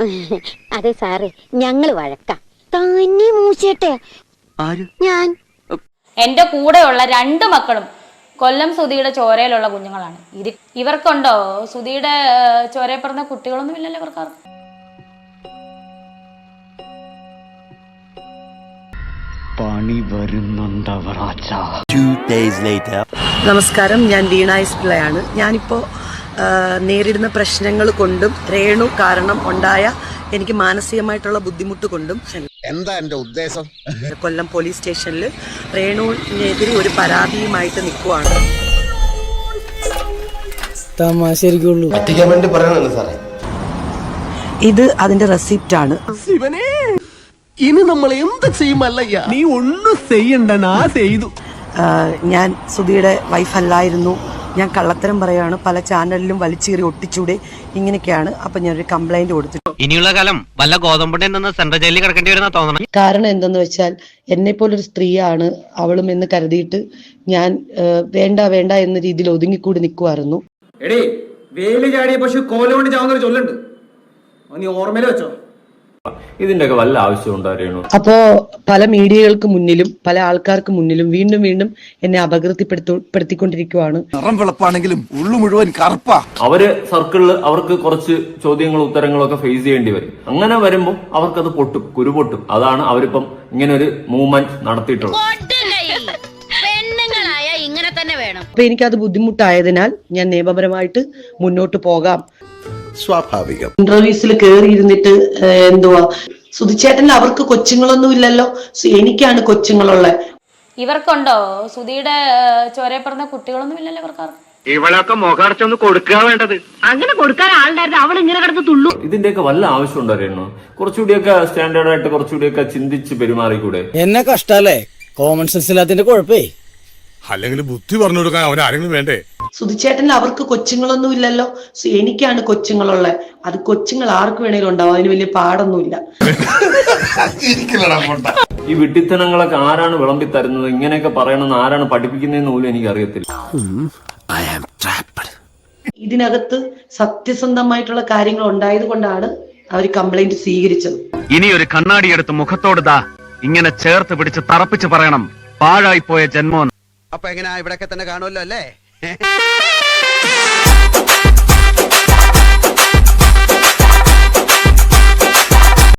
അതെ സാറേ ഞങ്ങൾ വഴക്കാം. തന്നെ മൂച്ചേട്ടെ ആര്? ഞാൻ. എന്റെ കൂടെയുള്ള രണ്ട് മക്കളും കൊല്ലം സുധിയുടെ ചോരയിലുള്ള കുഞ്ഞുങ്ങളാണ്. ഇത് ഇവർക്കുണ്ടോ? സുധിയുടെ ചോരയെ ചോരയിൽ പിറന്ന കുട്ടികളൊന്നും ഇല്ലല്ലോ ഇവർക്കാർ പണി വരുന്നുണ്ടവറാച്ച. Days later. നമസ്കാരം ഞാൻ വീണ ഇസ്പിളയാണ് ഞാനിപ്പോ നേരിടുന്ന പ്രശ്നങ്ങൾ കൊണ്ടും രേണു കാരണം ഉണ്ടായ എനിക്ക് മാനസികമായിട്ടുള്ള ബുദ്ധിമുട്ട് കൊണ്ടും എന്താ എന്റെ ഉദ്ദേശം? കൊല്ലം പോലീസ് സ്റ്റേഷനിൽ രേണുവിനെതിരെ ഒരു പരാതിയുമായിട്ട് നിൽക്കുവാണ്. പറ്റിക്കാൻ വേണ്ടി പറയണല്ലോ സാറേ. ഇത് അതിന്റെ റെസിപ്റ്റ് ആണ് ഇനി നമ്മൾ എന്ത് ചെയ്യുമല്ലയ്യ നീ ഒന്നും ചെയ്യണ്ട ഞാൻ സുധിയുടെ വൈഫല്ലായിരുന്നു ഞാൻ കള്ളത്തരം പറയാണ് പല ചാനലിലും വലിച്ചേറി ഒട്ടിച്ചൂടെ ഇങ്ങനെയൊക്കെയാണ്. ഞാൻ ഞാനൊരു കംപ്ലൈന്റ് കൊടുത്തിട്ടുണ്ട് ഇനിയുള്ള കാലം വല്ല ഗോതമ്പുണ്ടെ നിന്ന് സെൻട്രൽ ജയിലിൽ കിടക്കേണ്ടി വരുന്ന തോന്നണം. കാരണം എന്തെന്ന് വെച്ചാൽ എന്നെ പോലൊരു സ്ത്രീയാണ് അവളും എന്ന് കരുതിയിട്ട് ഞാൻ വേണ്ട വേണ്ട എന്ന രീതിയിൽ ഒതുങ്ങിക്കൂടി നിൽക്കുമായിരുന്നു എടേ വേലി ചാടിയ പശു കോലുകൊണ്ട് ചാവുന്നൊരു ചൊല്ലുണ്ട്. അത് നീ ഓർമ്മയിൽ വെച്ചോ? ഇതിന്റെയൊക്കെ വല്ല ആവശ്യം ഉണ്ടായിരുന്നു അപ്പോ പല മീഡിയകൾക്ക് മുന്നിലും പല ആൾക്കാർക്ക് മുന്നിലും വീണ്ടും വീണ്ടും എന്നെ അപകീർത്തിപ്പെടുത്തിക്കൊണ്ടിരിക്കുവാണ് നിറം വെളുപ്പാണെങ്കിലും ഉള്ളു മുഴുവൻ കറുപ്പാ. അവർ സർക്കിളിൽ അവർക്ക് കുറച്ച് ചോദ്യങ്ങളും ഉത്തരങ്ങളും ഒക്കെ ഫേസ് ചെയ്യേണ്ടി വരും. അങ്ങനെ വരുമ്പോൾ അവർക്കത് പൊട്ടും കുരു പൊട്ടും അതാണ് അവരിപ്പം ഇങ്ങനെ ഒരു മൂവ്മെന്റ് നടത്തിയിട്ടുള്ളത്. പെണ്ണുങ്ങളായ ഇങ്ങനെ തന്നെ വേണം. അപ്പൊ എനിക്കത് ബുദ്ധിമുട്ടായതിനാൽ ഞാൻ നിയമപരമായിട്ട് മുന്നോട്ട് പോകാം. സ്വാഭാവികം. ഇന്റർവ്യൂസിൽ കയറിയിരുന്നിട്ട് എന്തുവാ? സുധിച്ചേട്ടൻ അവർക്ക് കൊച്ചുങ്ങളൊന്നും ഇല്ലല്ലോ. എനിക്കാണ് കൊച്ചുങ്ങളുള്ളത് ഇവർക്കുണ്ടോ? സുധിയുടെ ചോര പറഞ്ഞ കുട്ടികളൊന്നും ഇല്ലല്ലോ ഇവർക്ക് ഇവളൊക്കെ മുഖടച്ചൊന്ന് കൊടുക്കുക വേണ്ടത്. അങ്ങനെ കൊടുക്കാൻ ആളുണ്ടായിരുന്നു അവൾ ഇങ്ങനെ കിടന്ന് തുള്ളു. ഇതിന്റെയൊക്കെ വല്ല ആവശ്യം ഉണ്ടായിരുന്നു കുറച്ചുകൂടിയൊക്കെ സ്റ്റാൻഡേർഡ് ആയിട്ട് കുറച്ചുകൂടിയൊക്കെ ചിന്തിച്ച് പെരുമാറിക്കൂടെ? എന്നെ കഷ്ടല്ലേ? കോമൺ സെൻസ് ഇല്ലാത്തിന്റെ കുഴപ്പേ. അല്ലെങ്കിൽ ബുദ്ധി പറഞ്ഞു കൊടുക്കാൻ അവൻ ആരെങ്കിലും വേണ്ടേ? സുധിച്ചേട്ടൻ അവർക്ക് കൊച്ചുങ്ങളൊന്നും ഇല്ലല്ലോ. സോ എനിക്കാണ് കൊച്ചുങ്ങളുള്ളത്. അത് കൊച്ചുങ്ങൾ ആർക്ക് വേണേലും ഉണ്ടാവും. അതിന് വലിയ പാടൊന്നുമില്ല. ഈ വിട്ടിത്തനങ്ങളൊക്കെ ആരാണ് വിളമ്പി തരുന്നത്? ഇങ്ങനെയൊക്കെ പറയണമെന്ന് ആരാണ് പഠിപ്പിക്കുന്നതെന്ന് പോലും എനിക്ക് അറിയത്തില്ല ഇതിനകത്ത് സത്യസന്ധമായിട്ടുള്ള കാര്യങ്ങൾ ഉണ്ടായത് കൊണ്ടാണ് അവർ കംപ്ലൈന്റ് സ്വീകരിച്ചത്. ഇനി ഒരു കണ്ണാടി എടുത്ത് മുഖത്തോട് ദാ ഇങ്ങനെ ചേർത്ത് പിടിച്ച് തറപ്പിച്ച് പറയണം. പാഴായി പോയ ജന്മോ അപ്പൊ എങ്ങനെയാ ഇവിടെ തന്നെ കാണുമല്ലോ അല്ലേ? Ha ha ha!